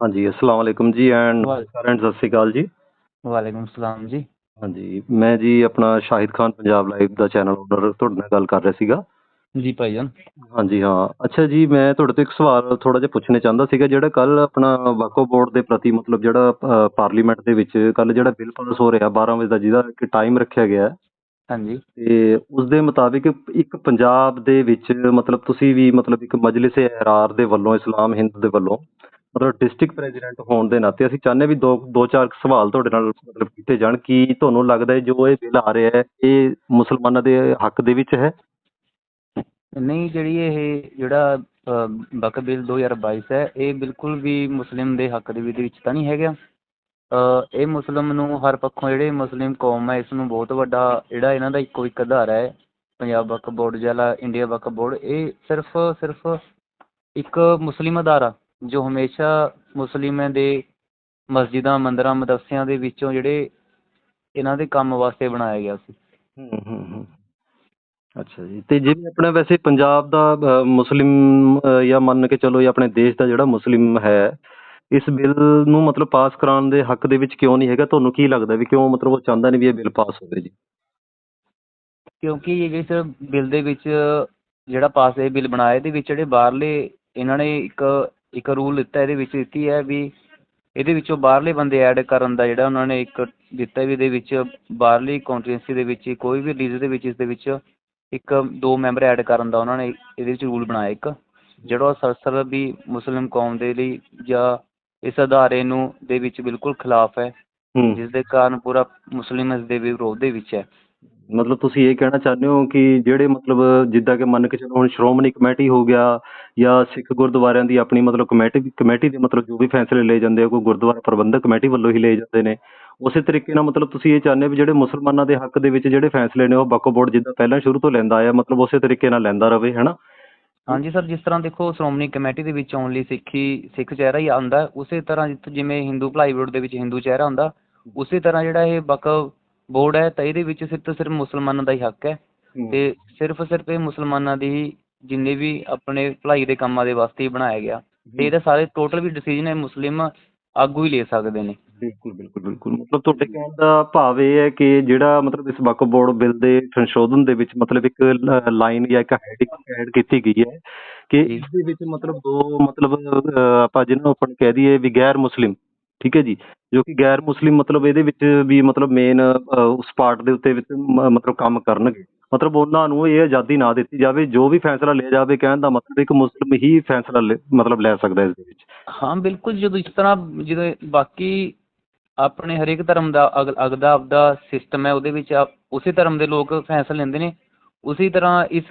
ਹਾਂਜੀ ਅਸਲਾਮ ਵਾਲੇਕੁਮ ਜੀ and ਵਾਲੇਕੁਮ। And ਸਤਿ ਸ਼੍ਰੀ ਅਕਾਲ ਜੀ। ਵਾਲੇਕੁਮ ਸਲਾਮ ਜੀ। ਹਾਂਜੀ ਮੈਂ ਜੀ ਆਪਣਾ ਸ਼ਾਹਿਦ ਖਾਨ ਪੰਜਾਬ ਲਾਈਵ ਦਾ ਚੈਨਲ ਓਨਰ ਤੁਹਾਡੇ ਨਾਲ ਗੱਲ ਕਰ ਰਿਹਾ ਸੀਗਾ। ਜੀ ਭਾਈਜਾਨ ਹਾਂਜੀ ਹਾਂ। ਅੱਛਾ ਜੀ ਮੈਂ ਤੁਹਾਡੇ ਤੋਂ ਇੱਕ ਸਵਾਲ ਥੋੜਾ ਜਿਹਾ ਪੁੱਛਣਾ ਚਾਹੁੰਦਾ ਸੀਗਾ ਜਿਹੜਾ ਕੱਲ ਆਪਣਾ ਵਾਕੋ ਬੋਰਡ ਦੇ ਪ੍ਰਤੀ ਮਤਲਬ ਜਿਹੜਾ ਅ, ਪਾਰਲੀਮੈਂਟ ਦੇ ਵਿੱਚ ਕੱਲ ਜਿਹੜਾ ਬਿੱਲ ਪਾਸ ਹੋ ਰਿਹਾ 12 ਵਜੇ ਦਾ ਜਿਹਦਾ ਇੱਕ ਟਾਈਮ ਰੱਖਿਆ ਗਿਆ ਹੈ, ਹਾਂਜੀ। ਤੇ ਉਸ ਦੇ ਮੁਤਾਬਿਕ ਇੱਕ ਪੰਜਾਬ ਦੇ ਵਿੱਚ ਮਤਲਬ ਤੁਸੀਂ ਵੀ ਮਤਲਬ ਇੱਕ ਮਜਲਿਸ ਇਹਰਾਰ ਦੇ ਵੱਲੋਂ ਇਸਲਾਮ ਹਿੰਦ ਦੇ ਵੱਲੋਂ ਮਤਲਬ ਡਿਸਟ੍ਰਿਕਟ ਪ੍ਰੈਜ਼ੀਡੈਂਟ ਹੋਣ ਦੇ ਨਾਤੇ ਅਸੀਂ ਚਾਹੁੰਦੇ ਵੀ ਦੋ ਦੋ ਚਾਰ ਸਵਾਲ ਤੁਹਾਡੇ ਨਾਲ ਮਤਲਬ ਕੀਤੇ ਜਾਣ ਕਿ ਤੁਹਾਨੂੰ ਲੱਗਦਾ ਹੈ ਜੋ ਇਹ ਬਿੱਲ ਆ ਰਿਹਾ ਹੈ, ਇਹ ਮੁਸਲਮਾਨਾਂ ਦੇ ਹੱਕ ਦੇ ਵਿੱਚ ਹੈ? ਨਹੀਂ, ਜਿਹੜੀ ਇਹ ਜਿਹੜਾ ਬਕ ਬਿੱਲ 2022 ਹੈ, ਇਹ ਬਿਲਕੁਲ ਵੀ ਮੁਸਲਿਮ ਦੇ ਹੱਕ ਦੇ ਵਿੱਚ ਤਾਂ ਨਹੀਂ ਹੈਗਾ। ਇਹ ਮੁਸਲਿਮ ਨੂੰ ਹਰ ਪੱਖੋਂ ਜਿਹੜੇ ਮੁਸਲਿਮ ਕੌਮ ਹੈ, ਇਸ ਨੂੰ ਬਹੁਤ ਵੱਡਾ ਜਿਹੜਾ ਇਹਨਾਂ ਦਾ ਇੱਕੋ ਇੱਕ ਅਧਾਰਾ ਹੈ, ਪੰਜਾਬ ਵਕਫ ਬੋਰਡ ਜਿਹੜਾ ਇੰਡੀਆ ਵਕਫ ਬੋਰਡ, ਇਹ ਸਿਰਫ ਸਿਰਫ ਇੱਕ ਮੁਸਲਿਮ ਅਦਾਰਾ ਜੋ ਹਮੇਸ਼ਾ ਮੁਸਲਿਮਾਂ ਦੇ ਮਸਜਿਦਾਂ ਮੰਦਰਾਂ ਮਦਰਸਿਆਂ ਦੇ ਵਿੱਚੋਂ ਜਿਹੜੇ ਇਹਨਾਂ ਦੇ ਕੰਮ ਵਾਸਤੇ ਬਣਾਇਆ ਗਿਆ ਸੀ। ਹੂੰ ਹੂੰ ਹੂੰ। ਅੱਛਾ ਜੀ। ਤੇ ਜਿਵੇਂ ਆਪਣਾ ਵੈਸੇ ਪੰਜਾਬ ਦਾ ਮੁਸਲਿਮ ਜਾਂ ਮੰਨ ਕੇ ਚਲੋ ਜਾਂ ਆਪਣੇ ਦੇਸ਼ ਦਾ ਜਿਹੜਾ ਮੁਸਲਿਮ ਹੈ ਇਸ ਬਿੱਲ ਨੂੰ ਮਤਲਬ ਪਾਸ ਕਰਾਉਣ ਦੇ ਹੱਕ ਦੇ ਵਿੱਚ ਕਿਉਂ ਨਹੀਂ ਹੈਗਾ? ਤੁਹਾਨੂੰ ਕੀ ਲੱਗਦਾ ਵੀ ਕਿਉਂ ਮਤਲਬ ਉਹ ਚਾਹੁੰਦਾ ਨਹੀਂ ਵੀ ਇਹ ਬਿੱਲ ਪਾਸ ਹੋਵੇ ਜੀ? ਕਿਉਂਕਿ ਇਹ ਇਸ ਬਿੱਲ ਦੇ ਵਿੱਚ ਜਿਹੜਾ ਪਾਸ ਇਹ ਬਿੱਲ ਬਣਾਇਆ ਇਹਦੇ ਵਿੱਚ ਜਿਹੜੇ ਬਾਹਰਲੇ ਇਹਨਾਂ ਨੇ ਇੱਕ ਇੱਕ ਰੂਲ ਦਿੱਤਾ ਇਹਦੇ ਵਿੱਚ ਦਿੱਤੀ ਹੈ ਵੀ ਇਹਦੇ ਵਿੱਚੋਂ ਬਾਹਰਲੇ ਬੰਦੇ ਐਡ ਕਰਨ ਦਾ ਜਿਹੜਾ ਉਹਨਾਂ ਨੇ ਇੱਕ ਦਿੱਤਾ ਵੀ ਇਹਦੇ ਵਿੱਚ ਬਾਹਰਲੀ ਕੌਂਟੀਨੈਂਸੀ ਦੇ ਵਿੱਚ ਕੋਈ ਵੀ ਰਿਲੀਜਨ ਦੇ ਵਿੱਚ ਇਸ ਦੇ ਵਿੱਚ ਇੱਕ ਦੋ ਮੈਂਬਰ ਐਡ ਕਰਨ ਦਾ ਉਹਨਾਂ ਨੇ ਇਹਦੇ ਵਿੱਚ ਰੂਲ ਬਣਾਇਆ ਇੱਕ ਜਿਹੜਾ ਸਰਸਰ ਵੀ ਮੁਸਲਿਮ ਕੌਮ ਦੇ ਲਈ ਜਾਂ ਇਸ ਅਦਾਰੇ ਨੂੰ ਦੇ ਵਿੱਚ ਬਿਲਕੁਲ ਖਿਲਾਫ ਹੈ ਹੂੰ। ਜਿਸ ਦੇ ਕਾਰਨ ਪੂਰਾ ਮੁਸਲਿਮ ਇਸ ਦੇ ਵਿਰੋਧ ਦੇ ਵਿੱਚ ਹੈ। ਮਤਲਬ ਤੁਸੀਂ ਇਹ ਕਹਿਣਾ ਚਾਹੁੰਦੇ ਹੋ ਕਿ ਜਿਹੜੇ ਮਤਲਬ ਜਿੱਦਾਂ ਕਿ ਮੰਨ ਕੇ ਚਲੋ ਹੁਣ ਸ਼੍ਰੋਮਣੀ ਕਮੇਟੀ ਹੋ ਗਿਆ ਜਾਂ ਸਿੱਖ ਗੁਰਦੁਆਰਿਆਂ ਦੀ ਆਪਣੀ ਮਤਲਬ ਕਮੇਟੀ ਕਮੇਟੀ ਦੇ ਮਤਲਬ ਜੋ ਵੀ ਫੈਸਲੇ ਲਏ ਜਾਂਦੇ ਆ ਕੋਈ ਗੁਰਦੁਆਰਾ ਪ੍ਰਬੰਧਕ ਕਮੇਟੀ ਵੱਲੋਂ ਹੀ ਲਏ ਜਾਂਦੇ ਨੇ ਉਸੇ ਤਰੀਕੇ ਨਾਲ ਮਤਲਬ ਤੁਸੀਂ ਇਹ ਚਾਹੁੰਦੇ ਹੋ ਵੀ ਜਿਹੜੇ ਮੁਸਲਮਾਨਾਂ ਦੇ ਹੱਕ ਦੇ ਵਿੱਚ ਜਿਹੜੇ ਫੈਸਲੇ ਨੇ ਉਹ ਵਕਫ ਬੋਰਡ ਜਿੱਦਾਂ ਪਹਿਲਾਂ ਸ਼ੁਰੂ ਤੋਂ ਲੈਂਦਾ ਆਇਆ ਮਤਲਬ ਉਸੇ ਤਰੀਕੇ ਨਾਲ ਲੈਂਦਾ ਰਵੇ ਹੈਨਾ? ਹਾਂਜੀ ਸਰ ਜਿਸ ਤਰ੍ਹਾਂ ਦੇਖੋ ਸ਼੍ਰੋਮਣੀ ਕਮੇਟੀ ਦੇ ਵਿੱਚ ਓਨਲੀ ਸਿੱਖੀ ਸਿੱਖ ਚਿਹਰਾ ਹੀ ਆਉਂਦਾ ਉਸੇ ਤਰ੍ਹਾਂ ਜਿਵੇਂ ਹਿੰਦੂ ਭਲਾਈ ਬੋਰਡ ਦੇ ਵਿੱਚ ਹਿੰਦੂ ਚਿਹਰਾ ਹੁੰਦਾ ਉਸੇ ਤਰ੍ਹਾਂ ਜਿਹੜਾ ਇਹ ਵਕਫ ਬੋਰਡ ਹੈ ਤਾਂ ਇਹਦੇ ਵਿੱਚ ਸਿਰਫ ਤੇ ਸਿਰਫ ਮੁਸਲਮਾਨਾਂ ਦਾ ਹੀ ਹੱਕ ਹੈ ਤੇ ਸਿਰਫ ਸਿਰਫ ਇਹ ਮੁਸਲਮਾਨਾਂ ਦੀ ਹੀ ਜਿੰਨੇ ਵੀ ਆਪਣੇ ਭਲਾਈ ਦੇ ਕੰਮਾਂ ਦੇ ਵਾਸਤੇ ਹੀ ਬਣਾਇਆ ਗਿਆ ਤੇ ਇਹਦੇ ਸਾਰੇ ਟੋਟਲ ਵੀ ਡਿਸੀਜਨ ਹੈ ਮੁਸਲਿਮ ਆਗੂ ਹੀ ਲੈ ਸਕਦੇ ਨੇ। ਬਿਲਕੁਲ ਬਿਲਕੁਲ ਬਿਲਕੁਲ। ਮਤਲਬ ਤੁਹਾਡੇ ਕਹਿਣ ਦਾ ਭਾਵ ਇਹ ਹੈ ਕਿ ਜਿਹੜਾ ਮਤਲਬ ਇਸ ਵਕਫ ਬੋਰਡ ਬਿੱਲ ਦੇ ਸੰਸ਼ੋਧਨ ਦੇ ਵਿੱਚ ਮਤਲਬ ਇੱਕ ਲਾਈਨ ਜਾਂ ਇੱਕ ਹੈਡਿੰਗ ਐਡ ਕੀਤੀ ਗਈ ਹੈ ਕਿ। ਇਸ ਦੇ ਵਿੱਚ ਮਤਲਬ ਦੋ ਮਤਲਬ ਆਪਾਂ ਜਿਹਨੂੰ ਆਪਾਂ ਕਹਿ ਦਈਏ ਵੀ ਗੈਰ ਮੁਸਲਿਮ ਠੀਕ ਹੈ ਜੀ, ਜੋ ਕਿ ਗੈਰ ਮੁਸਲਿਮ ਮਤਲਬ ਇਹਦੇ ਵਿੱਚ ਵੀ ਮਤਲਬ ਮੇਨ ਉਸ ਪਾਰਟ ਦੇ ਉੱਤੇ ਵਿੱਚ ਮ- ਮਤਲਬ ਕੰਮ ਕਰਨਗੇ। ਮਤਲਬ ਉਹਨਾਂ ਨੂੰ ਇਹ ਆਜ਼ਾਦੀ ਨਾ ਦਿੱਤੀ ਜਾਵੇ, ਜੋ ਵੀ ਫੈਸਲਾ ਲਿਆ ਜਾਵੇ ਕਹਿਣ ਦਾ ਮਤਲਬ ਇੱਕ ਮੁਸਲਿਮ ਹੀ ਫੈਸਲਾ ਲੈ- ਮਤਲਬ ਲੈ ਸਕਦਾ ਇਸ ਦੇ ਵਿੱਚ। ਹਾਂ, ਬਿਲਕੁਲ ਜਦੋਂ ਇਸ ਤਰ੍ਹਾਂ ਜਦੋਂ ਬਾਕੀ ਆਪਣੇ ਹਰੇਕ ਧਰਮ ਦਾ ਅਗ, ਅਗਦਾ ਆਪਦਾ ਸਿਸਟਮ ਹੈ, ਉਹਦੇ ਵਿੱਚ ਉਸੇ ਧਰਮ ਦੇ ਲੋਕ ਫੈਸਲੇ ਲੈਂਦੇ ਨੇ। ਉਸੇ ਤਰ੍ਹਾਂ ਇਸ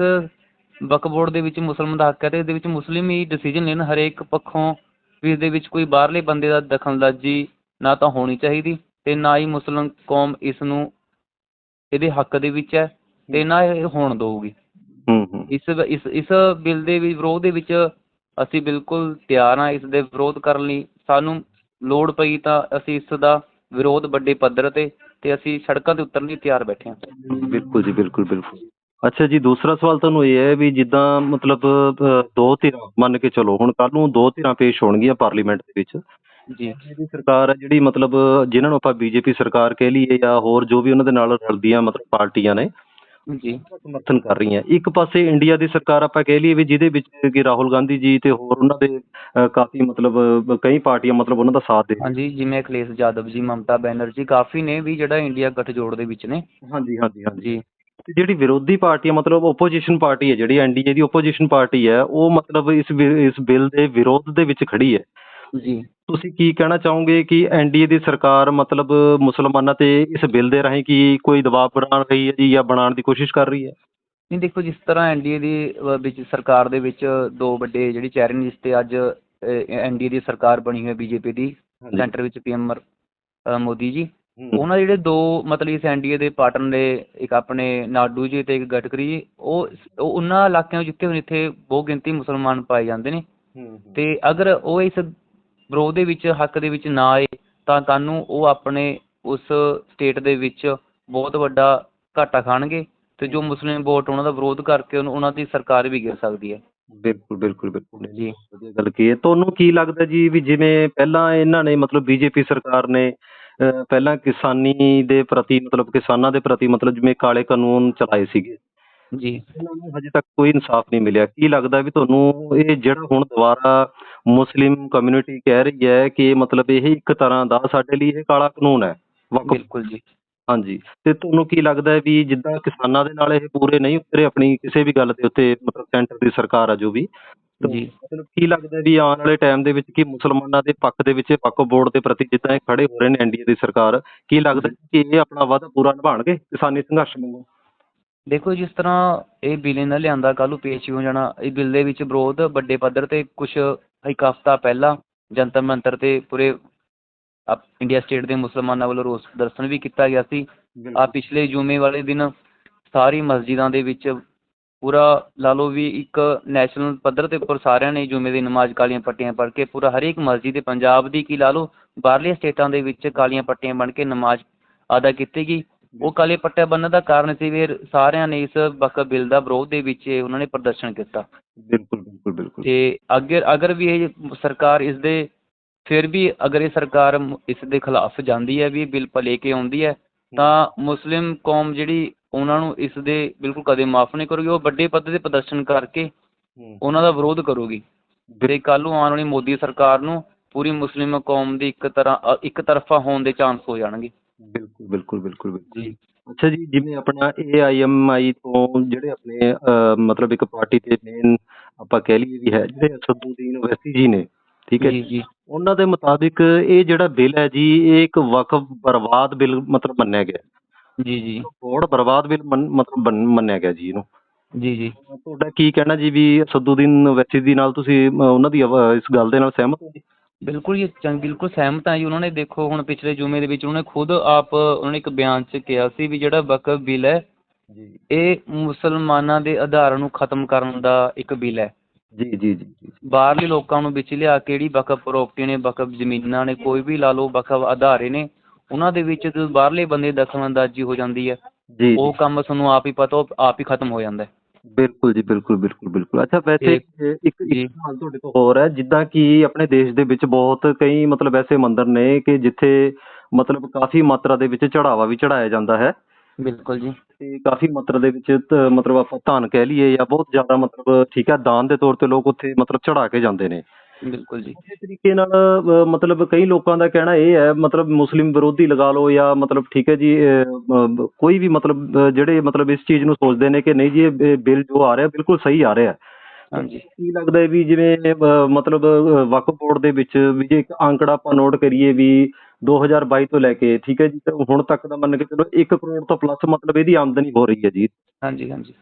ਵਕਫ ਬੋਰਡ ਦੇ ਵਿੱਚ ਮੁਸਲਮਾਨ ਦਾ ਹੱਕ ਹੈ ਤੇ ਇਹਦੇ ਵਿੱਚ ਮੁਸਲਿਮ ਹੀ ਡਿਸੀਜਨ ਲੈਣ ਹਰੇਕ ਪੱਖੋਂ ਇਸ ਦੇ ਵਿੱਚ ਕੋਈ ਬਾਹਰਲੇ ਬੰਦੇ ਦਾ ਦਖਲਅੰਦਾਜ਼ੀ ਨਾ ਤਾਂ ਹੋਣੀ ਚਾਹੀਦੀ ਤੇ ਨਾ ਹੀ ਮੁਸਲਿਮ ਕੌਮ ਇਸ ਨੂੰ ਇਹਦੇ ਹੱਕ ਦੇ ਵਿੱਚ ਹੈ ਤੇ ਨਾ ਇਹ ਹੋਣ ਦਊਗੀ। ਹੂੰ ਹੂੰ। ਇਸ ਇਸ ਇਸ ਬਿੱਲ ਦੇ ਵੀ ਵਿਰੋਧ ਦੇ ਵਿੱਚ ਅਸੀਂ ਬਿਲਕੁਲ ਤਿਆਰ ਹਾਂ ਇਸ ਦੇ ਵਿਰੋਧ ਕਰਨ ਲਈ। ਸਾਨੂੰ ਲੋੜ ਪਈ ਤਾਂ ਅਸੀਂ ਇਸ ਦਾ ਵਿਰੋਧ ਵੱਡੇ ਪੱਧਰ ਤੇ ਤੇ ਅਸੀਂ ਸੜਕਾਂ ਤੇ ਉਤਰਨ ਲਈ ਤਿਆਰ ਬੈਠੇ ਹਾਂ। ਬਿਲਕੁਲ ਜੀ ਬਿਲਕੁਲ ਬਿਲਕੁਲ। ਅੱਛਾ ਜੀ ਦੂਸਰਾ ਸਵਾਲ ਤੁਹਾਨੂੰ ਇਹ ਹੈ ਵੀ ਜਿੱਦਾਂ ਮਤਲਬ ਦੋ ਧਿਰਾਂ ਮੰਨ ਕੇ ਚਲੋ ਹੁਣ ਕੱਲ ਨੂੰ ਦੋ ਧਿਰਾਂ ਪੇਸ਼ ਹੋਣਗੀਆਂ ਪਾਰਲੀਮੈਂਟ ਦੇ ਵਿੱਚ। ਜੀ। ਜਿਹੜੀ ਸਰਕਾਰ ਹੈ ਜਿਹੜੀ ਮਤਲਬ ਜਿਨ੍ਹਾਂ ਨੂੰ ਆਪਾਂ ਬੀਜੇਪੀ ਸਰਕਾਰ ਕਹਿ ਲਈਏ ਜਾਂ ਹੋਰ ਜੋ ਵੀ ਉਹਨਾਂ ਦੇ ਨਾਲ ਰਲਦੀਆਂ ਮਤਲਬ ਪਾਰਟੀਆਂ ਨੇ ਜੀ। ਸਮਰਥਨ ਕਰ ਰਹੀਆਂ। ਇੱਕ ਪਾਸੇ ਇੰਡੀਆ ਦੀ ਸਰਕਾਰ ਆਪਾਂ ਕਹਿ ਲਈਏ ਵੀ ਜਿਹਦੇ ਵਿੱਚ ਕਿ ਰਾਹੁਲ ਗਾਂਧੀ ਜੀ ਤੇ ਹੋਰ ਉਹਨਾਂ ਦੇ ਕਾਫੀ ਮਤਲਬ ਕਈ ਪਾਰਟੀਆਂ ਮਤਲਬ ਉਹਨਾਂ ਦਾ ਸਾਥ ਦੇ ਹਾਂਜੀ ਜਿਵੇਂ ਅਖਿਲੇਸ਼ ਯਾਦਵ ਜੀ ਮਮਤਾ ਬੈਨਰਜੀ ਕਾਫੀ ਨੇ ਵੀ ਜਿਹੜਾ ਇੰਡੀਆ ਗੱਠਜੋੜ ਦੇ ਵਿੱਚ ਨੇ। ਹਾਂਜੀ ਹਾਂਜੀ ਹਾਂਜੀ। ਜੀ। ਜਿਹੜੀ ਵਿਰੋਧੀ ਪਾਰਟੀ ਹੈ ਮਤਲਬ ਓਪੋਜੀਸ਼ਨ ਪਾਰਟੀ ਹੈ ਜਿਹੜੀ ਐਨਡੀਏ ਦੀ ਓਪੋਜੀਸ਼ਨ ਪਾਰਟੀ ਹੈ ਉਹ ਮਤਲਬ ਇਸ ਬਿ- ਇਸ ਬਿੱਲ ਦੇ ਵਿਰੋਧ ਦੇ ਵਿੱਚ ਖੜੀ ਹੈ। ਜੀ। ਤੁਸੀਂ ਕੀ ਕਹਿਣਾ ਚਾਹੋਗੇ ਕਿ ਐਨਡੀਏ ਦੀ ਸਰਕਾਰ ਮਤਲਬ ਮੁਸਲਮਾਨਾਂ ਤੇ ਇਸ ਬਿੱਲ ਦੇ ਰਾਹੀਂ ਕੀ ਕੋਈ ਦਬਾਅ ਬਣਾ ਰਹੀ ਹੈ ਜੀ ਜਾਂ ਬਣਾਉਣ ਦੀ ਕੋਸ਼ਿਸ਼ ਕਰ ਰਹੀ ਹੈ? ਨਹੀਂ ਦੇਖੋ ਜਿਸ ਤਰ੍ਹਾਂ ਐਨਡੀਏ ਦੀ ਅ, ਵਿੱਚ ਸਰਕਾਰ ਦੇ ਵਿੱਚ ਦੋ ਵੱਡੇ ਜਿਹੜੀ ਚਿਹਰੇ ਨੇ ਜਿਸ ਤੇ ਅੱਜ ਐਨਡੀਏ ਦੀ ਸਰਕਾਰ ਬਣੀ ਹੋਈ ਹੈ ਬੀਜੇਪੀ ਦੀ ਸੈਂਟਰ ਵਿੱਚ ਪੀਐਮ ਮੋਦੀ ਜੀ। ਉਹਨਾਂ ਦੇ ਜਿਹੜੇ ਦੋ ਮਤਲਬ ਇਸ ਐਨਡੀਏ ਦੇ ਪਾਰਟਨਰ ਨੇ ਇੱਕ ਆਪਣੇ ਨਾਡੂ ਜੀ ਤੇ ਇੱਕ ਗਡਕਰੀ ਜੀ ਉਹ ਉਹ ਉਹਨਾਂ ਇਲਾਕਿਆਂ ਵਿੱਚ ਜਿੱਥੇ ਹੁਣ ਇੱਥੇ ਬਹੁਤ ਗਿਣਤੀ ਮੁਸਲਮਾਨ ਪਾਏ ਜਾਂਦੇ ਨੇ। ਤੇ ਅਗਰ ਉਹ ਇਸ ਵਿਰੋਧ ਦੇ ਵਿੱਚ ਹੱਕ ਦੇ ਵਿੱਚ ਨਾ ਆਏ ਤਾਂ ਕੱਲ੍ਹ ਨੂੰ ਉਹ ਆਪਣੇ ਉਸ ਸਟੇਟ ਦੇ ਵਿੱਚ ਬਹੁਤ ਵੱਡਾ ਘਾਟਾ ਖਾਣਗੇ ਤੇ ਜੋ ਮੁਸਲਿਮ ਵੋਟ ਉਹਨਾਂ ਦਾ ਵਿਰੋਧ ਕਰਕੇ ਉਹਨੂੰ- ਦੀ ਸਰਕਾਰ ਵੀ ਗਿਰ ਸਕਦੀ ਹੈ। ਬਿਲਕੁਲ ਬਿਲਕੁਲ ਬਿਲਕੁਲ। ਜੀ ਵਧੀਆ ਗੱਲ ਕੀ ਹੈ। ਤੁਹਾਨੂੰ ਕੀ ਲੱਗਦਾ ਜੀ ਵੀ ਜਿਵੇਂ ਪਹਿਲਾਂ ਇਹਨਾਂ ਨੇ ਮਤਲਬ ਬੀਜੇਪੀ ਸਰਕਾਰ ਨੇ ਪਹਿਲਾਂ ਕਿਸਾਨੀ ਦੇ ਪ੍ਰਤੀ ਮਤਲਬ ਕਿਸਾਨਾਂ ਦੇ ਪ੍ਰਤੀ ਮਤਲਬ ਜਿਵੇਂ ਕਾਲੇ ਕਾਨੂੰਨ ਚਲਾਏ ਸੀਗੇ। ਜੀ। ਇਹਨਾਂ ਨੂੰ ਹਜੇ ਤੱਕ ਕੋਈ ਇਨਸਾਫ ਨਹੀਂ ਮਿਲਿਆ। ਕੀ ਲੱਗਦਾ ਵੀ ਤੁਹਾਨੂੰ ਇਹ ਜਿਹੜਾ ਹੁਣ ਦੁਬਾਰਾ ਮੁਸਲਿਮ ਕਮਿਊਨਿਟੀ ਕਹਿ ਰਹੀ ਹੈ ਕਿ ਮਤਲਬ ਇਹ ਇੱਕ ਤਰ੍ਹਾਂ ਦਾ ਸਾਡੇ ਲਈ ਇਹ ਕਾਲਾ ਕਾਨੂੰਨ ਹੈ। ਵਕਫ ਬਿਲਕੁਲ ਜੀ। ਹਾਂਜੀ। ਤੇ ਤੁਹਾਨੂੰ ਕੀ ਲੱਗਦਾ ਹੈ ਵੀ ਜਿੱਦਾਂ ਕਿਸਾਨਾਂ ਦੇ ਨਾਲ ਇਹ ਪੂਰੇ ਨਹੀਂ ਉਤਰੇ ਆਪਣੀ ਕਿਸੇ ਵੀ ਗੱਲ ਦੇ ਉੱਤੇ ਮਤਲਬ ਸੈਂਟਰ ਦੀ ਸਰਕਾਰ ਆ ਜੋ ਵੀ ਜੀ। ਮਤਲਬ ਕੀ ਲੱਗਦਾ ਵੀ ਆਉਣ ਵਾਲੇ ਟਾਈਮ ਦੇ ਵਿੱਚ ਕੀ ਮੁਸਲਮਾਨਾਂ ਦੇ ਪੱਖ ਦੇ ਵਿੱਚ ਪੱਕ ਬੋਰਡ ਦੇ ਪ੍ਰਤੀ ਜਿੱਦਾਂ ਇਹ ਖੜੇ ਹੋ ਰਹੇ ਨੇ ਐਨਡੀਏ ਦੀ ਸਰਕਾਰ ਕੀ ਲੱਗਦਾ ਕਿ ਇਹ ਆਪਣਾ ਵਾਅਦਾ ਪੂਰਾ ਨਿਭਾਉਣਗੇ ਕਿਸਾਨੀ ਸੰਘਰਸ਼ ਵਾਂਗੂ? ਦੇਖੋ ਜਿਸ ਤਰ੍ਹਾਂ ਇਹ ਬਿੱਲ ਇਹਨਾਂ ਲਿਆਂਦਾ ਕੱਲ੍ਹ ਨੂੰ ਪੇਸ਼ ਹੋ ਜਾਣਾ ਇਹ ਬਿੱਲ ਦੇ ਵਿੱਚ ਵਿਰੋਧ ਵੱਡੇ ਪੱਧਰ ਤੇ ਕੁਝ ਇੱਕ ਹਫ਼ਤਾ ਪਹਿਲਾਂ ਜੰਤਰ ਮੰਤਰ ਤੇ ਪੂਰੇ ਇੰਡੀਆ ਸਟੇਟ ਦੇ ਮੁਸਲਮਾਨਾਂ ਵੱਲੋਂ ਰੋਸ ਪ੍ਰਦਰਸ਼ਨ ਵੀ ਕੀਤਾ ਗਿਆ ਸੀ। ਆ ਪਿਛਲੇ ਜੁਮੇ ਵਾਲੇ ਦਿਨ ਸਾਰੀ ਮਸਜਿਦਾਂ ਦੇ ਵਿੱਚ ਪੂਰਾ ਲਾ ਲਓ ਵੀ ਇੱਕ ਨੈਸ਼ਨਲ ਪੱਧਰ ਤੇ ਉੱਪਰ ਸਾਰਿਆਂ ਨੇ ਜੁਮੇ ਦੀ ਨਮਾਜ਼ ਕਾਲੀਆਂ ਪੱਟੀਆਂ ਪੜ੍ਹ ਕੇ ਪੂਰਾ ਹਰੇਕ ਮਸਜਿਦ ਦੇ ਪੰਜਾਬ ਦੀ ਕੀ ਲਾ ਲਓ ਬਾਹਰਲੀਆਂ ਸਟੇਟਾਂ ਦੇ ਵਿੱਚ ਕਾਲੀਆਂ ਪੱਟੀਆਂ ਬਣ ਕੇ ਨਮਾਜ਼ ਅਦਾ ਕੀਤੀ ਗਈ। ਉਹ ਕਾਲੇ ਪੱਟੇ ਬੰਨ੍ਹਣ ਦਾ ਕਾਰਨ ਸੀ ਵੀ ਸਾਰਿਆਂ ਨੇ ਇਸ ਵਕਫ ਬਿੱਲ ਦਾ ਵਿਰੋਧ ਦੇ ਵਿੱਚ ਉਹਨਾਂ ਨੇ ਪ੍ਰਦਰਸ਼ਨ ਕੀਤਾ। ਬਿਲਕੁਲ ਬਿਲਕੁਲ ਬਿਲਕੁਲ। ਤੇ ਅਗਰ ਅਗਰ ਵੀ ਇਹ ਸਰਕਾਰ ਇਸ ਦੇ ਫਿਰ ਵੀ ਅਗਰ ਇਹ ਸਰਕਾਰ ਇਸ ਦੇ ਖਿਲਾਫ ਜਾਂਦੀ ਹੈ ਵੀ ਬਿੱਲ ਪ ਲੈ ਕੇ ਆਉਂਦੀ ਹੈ ਤਾਂ ਮੁਸਲਿਮ ਕੌਮ ਜਿਹੜੀ ਉਹਨਾਂ ਨੂੰ ਇਸ ਦੇ ਬਿਲਕੁਲ ਕਦੇ ਮਾਫ ਨਹੀਂ ਕਰੂਗੀ ਉਹ ਵੱਡੇ ਪੱਧਰ ਤੇ ਪ੍ਰਦਰਸ਼ਨ ਕਰਕੇ। ਉਹਨਾਂ ਦਾ ਵਿਰੋਧ ਕਰੂਗੀ। ਤੇ ਕੱਲ੍ਹ ਨੂੰ ਆਉਣ ਵਾਲੀ ਮੋਦੀ ਸਰਕਾਰ ਨੂੰ ਪੂਰੀ ਮੁਸਲਿਮ ਕੌਮ ਦੀ ਇੱਕ ਤਰ੍ਹਾਂ ਇੱਕ ਤਰਫਾ ਹੋਣ ਦੇ ਚਾਂਸ ਹੋ ਜਾਣਗੇ। ਬਿਲਕੁਲ ਬਿਲਕੁਲ ਬਿਲਕੁਲ ਜੀ। ਅੱਛਾ ਜੀ ਜਿਵੇਂ ਆਪਣਾ ਏਆਈਐਮਆਈ ਤੋਂ ਜਿਹੜੇ ਆਪਣੇ ਮਤਲਬ ਇੱਕ ਪਾਰਟੀ ਦੇ ਮੇਨ ਆਪਾਂ ਕਹਿ ਲਈਏ ਵੀ ਹੈ ਜਿਹੜੇ ਅਸਦੁੱਦੀਨ ਓਵੈਸੀ ਜੀ ਨੇ ਠੀਕ ਹੈ ਜੀ ਜੀ। ਉਹਨਾਂ ਦੇ ਮੁਤਾਬਿਕ ਇਹ ਜਿਹੜਾ ਬਿੱਲ ਹੈ ਜੀ ਇਹ ਇੱਕ ਵਕਫ ਬਰਬਾਦ ਬਿੱਲ ਮਤਲਬ ਮੰਨਿਆ ਗਿਆ। ਜੀ ਜੀ। ਬੋਰਡ ਬਰਬਾਦ ਬਿੱਲ ਮੰਨ- ਮਤਲਬ ਬਣ- ਮੰਨਿਆ ਗਿਆ ਜੀ ਇਹਨੂੰ। ਜੀ ਜੀ। ਤੁਹਾਡਾ ਕੀ ਕਹਿਣਾ ਜੀ ਵੀ ਅਸਦੁੱਦੀਨ ਓਵੈਸੀ ਦੀ ਨਾਲ ਤੁਸੀਂ ਉਹਨਾਂ ਦੀ ਇਸ ਗੱਲ ਦੇ ਨਾਲ ਸਹਿਮਤ ਹੋ ਜੀ? ਬਿਲਕੁਲ ਜੀ ਚੰਗ ਬਿਲਕੁਲ ਸਹਿਮਤ ਹਾਂ ਜੀ। ਉਹਨਾਂ ਨੇ ਦੇਖੋ ਹੁਣ ਪਿਛਲੇ ਜੁਮੇ ਦੇ ਵਿੱਚ ਉਹਨਾਂ ਨੇ ਖੁਦ ਆਪ ਉਹਨਾਂ ਨੇ ਇੱਕ ਬਿਆਨ 'ਚ ਕਿਹਾ ਸੀ ਵੀ ਜਿਹੜਾ ਵਕਫ ਬਿੱਲ ਹੈ ਜੀ ਇਹ ਮੁਸਲਮਾਨਾਂ ਦੇ ਆਧਾਰਾਂ ਨੂੰ ਖਤਮ ਕਰਨ ਦਾ ਇੱਕ ਬਿੱਲ ਹੈ। ਜੀ ਜੀ ਜੀ ਜੀ। ਬਾਹਰਲੇ ਲੋਕਾਂ ਨੂੰ ਵਿੱਚ ਲਿਆ ਕੇ ਜਿਹੜੀ ਵਕਫ ਪ੍ਰਾਪਰਟੀ ਨੇ ਵਕਫ ਜ਼ਮੀਨਾਂ ਨੇ ਕੋਈ ਵੀ ਲਾ ਲਓ ਵਕਫ ਆਧਾਰੇ ਨੇ ਉਹਨਾਂ ਦੇ ਵਿੱਚ ਜਦੋਂ ਬਾਹਰਲੇ ਬੰਦੇ ਦਖਲਅੰਦਾਜ਼ੀ ਹੋ ਜਾਂਦੀ ਹੈ ਜੀ ਉਹ ਕੰਮ ਤੁਹਾਨੂੰ ਆਪ ਹੀ ਪਤਾ ਉਹ ਆਪ ਹੀ ਖਤਮ ਹੋ ਜਾਂਦਾ ਹੈ। ਬਿਲਕੁਲ ਜੀ ਬਿਲਕੁਲ ਬਿਲਕੁਲ ਬਿਲਕੁਲ। ਅੱਛਾ ਵੈਸੇ ਇੱਕ ਇੱਕ ਜੀ। ਸਵਾਲ ਤੁਹਾਡੇ ਤੋਂ ਹੋਰ ਹੈ ਜਿੱਦਾਂ ਕਿ ਆਪਣੇ ਦੇਸ਼ ਦੇ ਵਿੱਚ ਬਹੁਤ ਕਈ ਮਤਲਬ ਐਸੇ ਮੰਦਿਰ ਨੇ ਕਿ ਜਿੱਥੇ ਮਤਲਬ ਕਾਫੀ ਮਾਤਰਾ ਦੇ ਵਿੱਚ ਚੜਾਵਾ ਵੀ ਚੜਾਇਆ ਜਾਂਦਾ ਹੈ। ਬਿਲਕੁਲ ਜੀ। ਤੇ ਕਾਫੀ ਮਾਤਰਾ ਦੇ ਵਿੱਚ ਤ- ਮਤਲਬ ਆਪਾਂ ਧਨ ਕਹਿ ਲਈਏ ਜਾਂ ਬਹੁਤ ਜ਼ਿਆਦਾ ਮਤਲਬ ਠੀਕ ਹੈ ਦਾਨ ਦੇ ਤੌਰ ਤੇ ਲੋਕ ਉੱਥੇ ਮਤਲਬ ਚੜਾ ਕੇ ਜਾਂਦੇ ਨੇ। ਬਿਲਕੁਲ ਜੀ। ਇਸੇ ਤਰੀਕੇ ਨਾਲ ਅ, ਮਤਲਬ ਕਈ ਲੋਕਾਂ ਦਾ ਕਹਿਣਾ ਇਹ ਹੈ ਮਤਲਬ ਮੁਸਲਿਮ ਵਿਰੋਧੀ ਲਗਾ ਲਓ ਜਾਂ ਮਤਲਬ ਠੀਕ ਹੈ ਜੀ ਅ, ਅ, ਕੋਈ ਵੀ ਮਤਲਬ ਅ, ਜਿਹੜੇ ਮਤਲਬ ਇਸ ਚੀਜ਼ ਨੂੰ ਸੋਚਦੇ ਨੇ ਕਿ ਨਹੀਂ ਜੀ ਇਹ ਬਿੱਲ ਜੋ ਆ ਰਿਹਾ ਬਿਲਕੁਲ ਸਹੀ ਆ ਰਿਹਾ। ਹਾਂਜੀ। ਕੀ ਲੱਗਦਾ ਹੈ ਵੀ ਜਿਵੇਂ ਮਤਲਬ ਵਕਫ ਬੋਰਡ ਦੇ ਵਿੱਚ ਵੀ ਜੇ ਇੱਕ ਅੰਕੜਾ ਆਪਾਂ ਨੋਟ ਕਰੀਏ ਵੀ 2022 ਤੋਂ ਲੈ ਕੇ ਠੀਕ ਹੈ ਜੀ ਤੇ ਹੁਣ ਤੱਕ ਦਾ ਮੰਨ ਕੇ ਚਲੋ 1 ਕਰੋੜ ਤੋਂ ਪਲੱਸ ਮਤਲਬ ਇਹਦੀ ਆਮਦਨੀ ਹੋ ਰਹੀ ਹੈ ਜੀ। ਹਾਂਜੀ ਹਾਂਜੀ।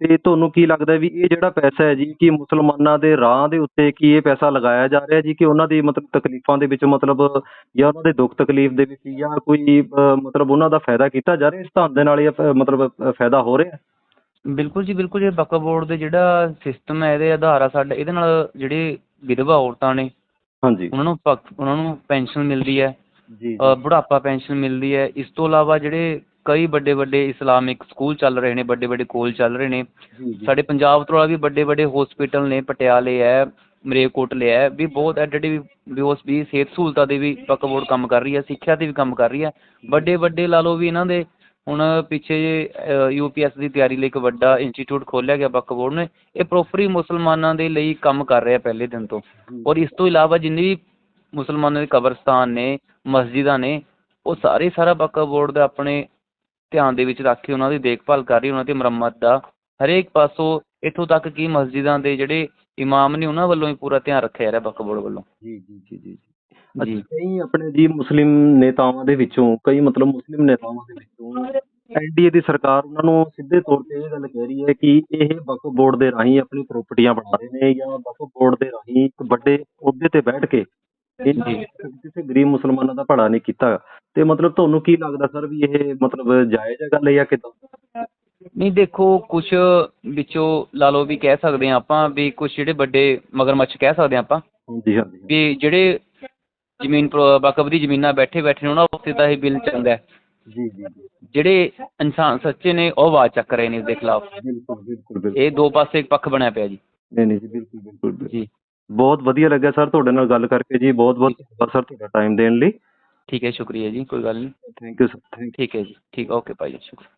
ਤੇ ਤੁਹਾਨੂੰ ਕੀ ਲੱਗਦਾ ਵੀ ਇਹ ਜਿਹੜਾ ਪੈਸਾ ਹੈ ਜੀ ਕਿ ਮੁਸਲਮਾਨਾਂ ਦੇ ਰਾਹ ਦੇ ਉੱਤੇ ਕੀ ਇਹ ਪੈਸਾ ਲਗਾਇਆ ਜਾ ਰਿਹਾ ਜੀ ਕਿ ਉਹਨਾਂ ਦੀ ਮਤਲਬ ਤਕਲੀਫਾਂ ਦੇ ਵਿੱਚ ਮਤਲਬ ਜਾਂ ਉਹਨਾਂ ਦੇ ਦੁੱਖ ਤਕਲੀਫ ਦੇ ਵਿੱਚ ਜਾਂ ਕੋਈ ਮਤਲਬ ਉਹਨਾਂ ਦਾ ਫਾਇਦਾ ਕੀਤਾ ਜਾ ਰਿਹਾ ਇਸ ਧਨ ਦੇ ਨਾਲ ਇਹ ਮਤਲਬ ਫਾਇਦਾ ਹੋ ਰਿਹਾ? ਬਿਲਕੁਲ ਜੀ ਬਿਲਕੁਲ ਇਹ ਵਕਫ ਬੋਰਡ ਦੇ ਜਿਹੜਾ ਸਿਸਟਮ ਹੈ ਇਹਦੇ ਆਧਾਰ ਆ ਸਾਡਾ। ਇਹਦੇ ਨਾਲ ਜਿਹੜੇ ਵਿਧਵਾ ਔਰਤਾਂ ਨੇ ਹਾਂਜੀ। ਉਹਨਾਂ ਨੂੰ ਪੱਕ- ਉਹਨਾਂ ਨੂੰ ਪੈਨਸ਼ਨ ਮਿਲਦੀ ਹੈ। ਜੀ ਬੁਢਾਪਾ ਪੈਨਸ਼ਨ ਮਿਲਦੀ ਹੈ। ਇਸ ਤੋਂ ਇਲਾਵਾ ਜਿਹੜੇ ਕਈ ਵੱਡੇ ਵੱਡੇ ਇਸਲਾਮਿਕ ਸਕੂਲ ਚੱਲ ਰਹੇ ਨੇ ਵੱਡੇ ਵੱਡੇ ਕੋਲ ਚੱਲ ਰਹੇ ਨੇ। ਸਾਡੇ ਪੰਜਾਬ ਤੋਂ ਵੀ ਵੱਡੇ ਵੱਡੇ ਹਸਪੀਟਲ ਨੇ ਪਟਿਆਲੇ ਹੈ ਮਰੇਕੋਟਲੇ ਹੈ। ਵੀ ਬਹੁਤ ਐਡੇ ਐਡੇ ਵੀ ਵੀ ਉਸ ਵੀ ਸਿਹਤ ਸਹੂਲਤਾਂ ਦੇ ਵੀ ਵਕਫ ਬੋਰਡ ਕੰਮ ਕਰ ਰਹੀ ਹੈ ਸਿੱਖਿਆ ਤੇ ਵੀ ਕੰਮ ਕਰ ਰਹੀ ਹੈ। ਵੱਡੇ ਵੱਡੇ ਲਾ ਲਓ ਵੀ ਇਹਨਾਂ ਦੇ ਹੁਣ ਪਿੱਛੇ ਯੂਪੀਐਸ ਦੀ ਤਿਆਰੀ ਲਈ ਇੱਕ ਵੱਡਾ ਇੰਸਟੀਚਿਊਟ ਖੋਲ੍ਹਿਆ ਗਿਆ ਵਕਫ ਬੋਰਡ ਨੇ ਇਹ ਪ੍ਰੋਪਰੀ ਮੁਸਲਮਾਨਾਂ ਦੇ ਲਈ ਕੰਮ ਕਰ ਰਿਹਾ ਪਹਿਲੇ ਦਿਨ ਤੋਂ। ਔਰ ਇਸ ਤੋਂ ਇਲਾਵਾ ਜਿੰਨੇ ਵੀ ਮੁਸਲਮਾਨਾਂ ਦੇ ਕਬਰਸਤਾਨ ਨੇ ਮਸਜਿਦਾਂ ਨੇ ਉਹ ਸਾਰੇ ਸਾਰਾ ਵਕਫ ਬੋਰਡ ਦਾ ਆਪਣੇ ਧਿਆਨ ਦੇ ਵਿੱਚ ਰੱਖ ਕੇ ਉਹਨਾਂ ਦੀ ਦੇਖਭਾਲ ਕਰ ਰਹੀ ਉਹਨਾਂ ਦੀ ਮੁਰੰਮਤ ਦਾ ਹਰੇਕ ਪਾਸੋਂ ਇੱਥੋਂ ਤੱਕ ਕਿ ਮਸਜਿਦਾਂ ਦੇ ਜਿਹੜੇ ਇਮਾਮ ਨੇ ਉਹਨਾਂ ਵੱਲੋਂ ਵੀ ਪੂਰਾ ਧਿਆਨ ਰੱਖਿਆ ਜਾ ਰਿਹਾ ਵਕਫ ਬੋਰਡ ਵੱਲੋਂ ਜੀ ਜੀ ਜੀ ਜੀ। ਜੀ। ਕਈ ਆਪਣੇ ਜੀ ਮੁਸਲਿਮ ਨੇਤਾਵਾਂ ਦੇ ਵਿੱਚੋਂ ਕਈ ਮਤਲਬ ਮੁਸਲਿਮ ਨੇਤਾਵਾਂ ਦੇ ਵਿੱਚੋਂ ਐਨਡੀਏ ਦੀ ਸਰਕਾਰ ਉਹਨਾਂ ਨੂੰ ਸਿੱਧੇ ਤੌਰ ਤੇ ਇਹ ਗੱਲ ਕਹਿ ਰਹੀ ਹੈ ਕਿ ਇਹ ਵਕਫ ਬੋਰਡ ਦੇ ਰਾਹੀਂ ਆਪਣੀ ਪ੍ਰਾਪਰਟੀਆਂ ਬਣਾ ਰਹੇ ਨੇ ਜਾਂ ਵਕਫ ਬੋਰਡ ਦੇ ਰਾਹੀਂ ਇੱਕ ਵੱਡੇ ਅਹੁਦੇ ਤੇ ਬੈਠ ਕੇ ਇਹ ਕਿਸੇ ਗਰੀਬ ਮੁਸਲਮਾਨਾਂ ਦਾ ਭਲਾ ਨਹੀਂ ਕੀਤਾ। ਤੇ ਮਤਲਬ ਤੁਹਾਨੂੰ ਕੀ ਲੱਗਦਾ ਸਰ ਵੀ ਇਹ ਮਤਲਬ ਜਾਇਜ਼ ਹੈ ਗੱਲ ਜਾਂ ਕਿਦਾਂ? ਨਹੀਂ ਦੇਖੋ ਕੁਝ ਵਿੱਚੋਂ ਲਾ ਲਓ ਵੀ ਕਹਿ ਸਕਦੇ ਆਪਾਂ ਵੀ ਕੁਝ ਜਿਹੜੇ ਵੱਡੇ ਮਗਰਮੱਛ ਕਹਿ ਸਕਦੇ ਹਾਂ ਆਪਾਂ ਹਾਂਜੀ ਹਾਂਜੀ। ਵੀ ਜਿਹੜੇ ਜ਼ਮੀਨ ਵਕਫ ਦੀ ਜ਼ਮੀਨਾਂ ਬੈਠੇ ਬੈਠੇ ਉਹਨਾਂ ਉੱਤੇ ਤਾਂ ਇਹ ਬਿੱਲ ਚੰਗਾ ਹੈ। ਜੀ ਜਿਹੜੇ ਇਨਸਾਨ ਸੱਚੇ ਨੇ ਉਹ ਆਵਾਜ਼ ਚੱਕ ਰਹੇ ਨੇ ਇਸ ਦੇ ਖਿਲਾਫ। ਬਿਲਕੁਲ ਬਿਲਕੁਲ ਬਿਲਕੁਲ। ਇਹ ਦੋ ਪਾਸੇ ਇੱਕ ਪੱਖ ਬਣਿਆ ਪਿਆ ਜੀ। ਨਹੀਂ ਨਹੀਂ ਜੀ ਬਿਲਕੁਲ ਬਿਲਕੁਲ। ਜੀ। ਬਹੁਤ ਵਧੀਆ ਲੱਗਿਆ ਸਰ ਤੁਹਾਡੇ ਨਾਲ ਗੱਲ ਕਰਕੇ ਜੀ ਬਹੁਤ ਬਹੁਤ ਧੰਨਵਾਦ ਸਰ ਤੁਹਾਡਾ ਟਾਈਮ ਦੇਣ ਲਈ। ਠੀਕ ਹੈ ਸ਼ੁਕਰੀਆ ਜੀ ਕੋਈ ਗੱਲ ਨਹੀਂ। ਥੈਂਕ ਯੂ ਸਰ ਠੀਕ ਹੈ ਜੀ ਠੀਕ ਓਕੇ ਭਾਈ ਜੀ ਸ਼ੁਕਰੀਆ।